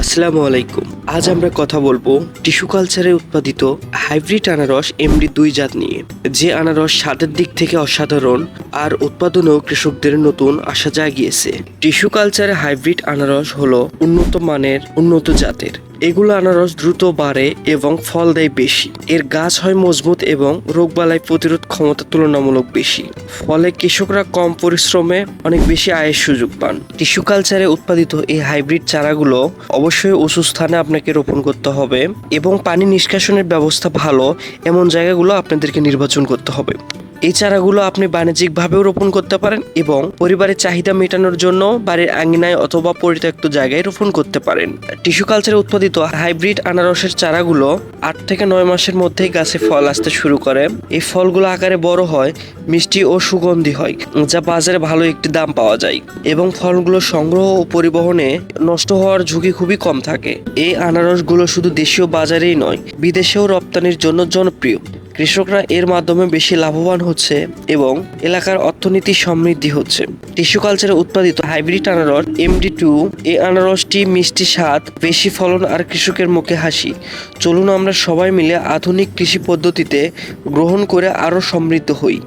আসসালামু আলাইকুম। আজ আমরা কথা বলব টিস্যু কালচারে উৎপাদিত হাইব্রিড আনারস এমডি দুই জাত নিয়ে। যে আনারস স্বাদের দিক থেকে অসাধারণ আর উৎপাদনেও কৃষকদের নতুন আশা জাগিয়েছে। টিস্যু কালচারে হাইব্রিড আনারস হলো উন্নত মানের, উন্নত জাতের। এগুলো আনারস দ্রুত বাড়ে এবং ফল দেয় বেশি। এর গাছ হয় মজবুত এবং রোগবালাই প্রতিরোধ ক্ষমতা তুলনামূলক বেশি। ফলে কৃষকরা কম পরিশ্রমে অনেক বেশি আয়ের সুযোগ পান। টিস্যু কালচারে উৎপাদিত এই হাইব্রিড চারাগুলো অবশ্যই উঁচু স্থানে আপনাকে রোপণ করতে হবে এবং পানি নিষ্কাশনের ব্যবস্থা ভালো এমন জায়গাগুলো আপনাদেরকে নির্বাচন করতে হবে। এই চারাগুলো আপনি বাণিজ্যিকভাবেও রোপণ করতে পারেন এবং পরিবারের চাহিদা মেটানোর জন্য বাড়ির আঙিনায় অথবা পরিত্যক্ত জায়গায় রোপণ করতে পারেন। টিস্যু কালচারে উৎপাদিত হাইব্রিড আনারসের চারাগুলো আট থেকে নয় মাসের মধ্যেই গাছে ফল আসতে শুরু করে। এই ফলগুলো আকারে বড় হয়, মিষ্টি ও সুগন্ধি হয়, যা বাজারে ভালো একটি দাম পাওয়া যায় এবং ফলগুলো সংগ্রহ ও পরিবহনে নষ্ট হওয়ার ঝুঁকি খুবই কম থাকে। এই আনারসগুলো শুধু দেশীয় বাজারেই নয়, বিদেশেও রপ্তানির জন্য জনপ্রিয়। কৃষকরা এর মাধ্যমে বেশি লাভবান হচ্ছে এবং এলাকার অর্থনীতি সমৃদ্ধি হচ্ছে। টিস্যু কালচারে উৎপাদিত হাইব্রিড আনারস এমডি টু এই আনারসটি মিষ্টি স্বাদ, বেশি ফলন আর কৃষকের মুখে হাসি। চলুন আমরা সবাই মিলে আধুনিক কৃষি পদ্ধতিতে গ্রহণ করে আরও সমৃদ্ধ হই।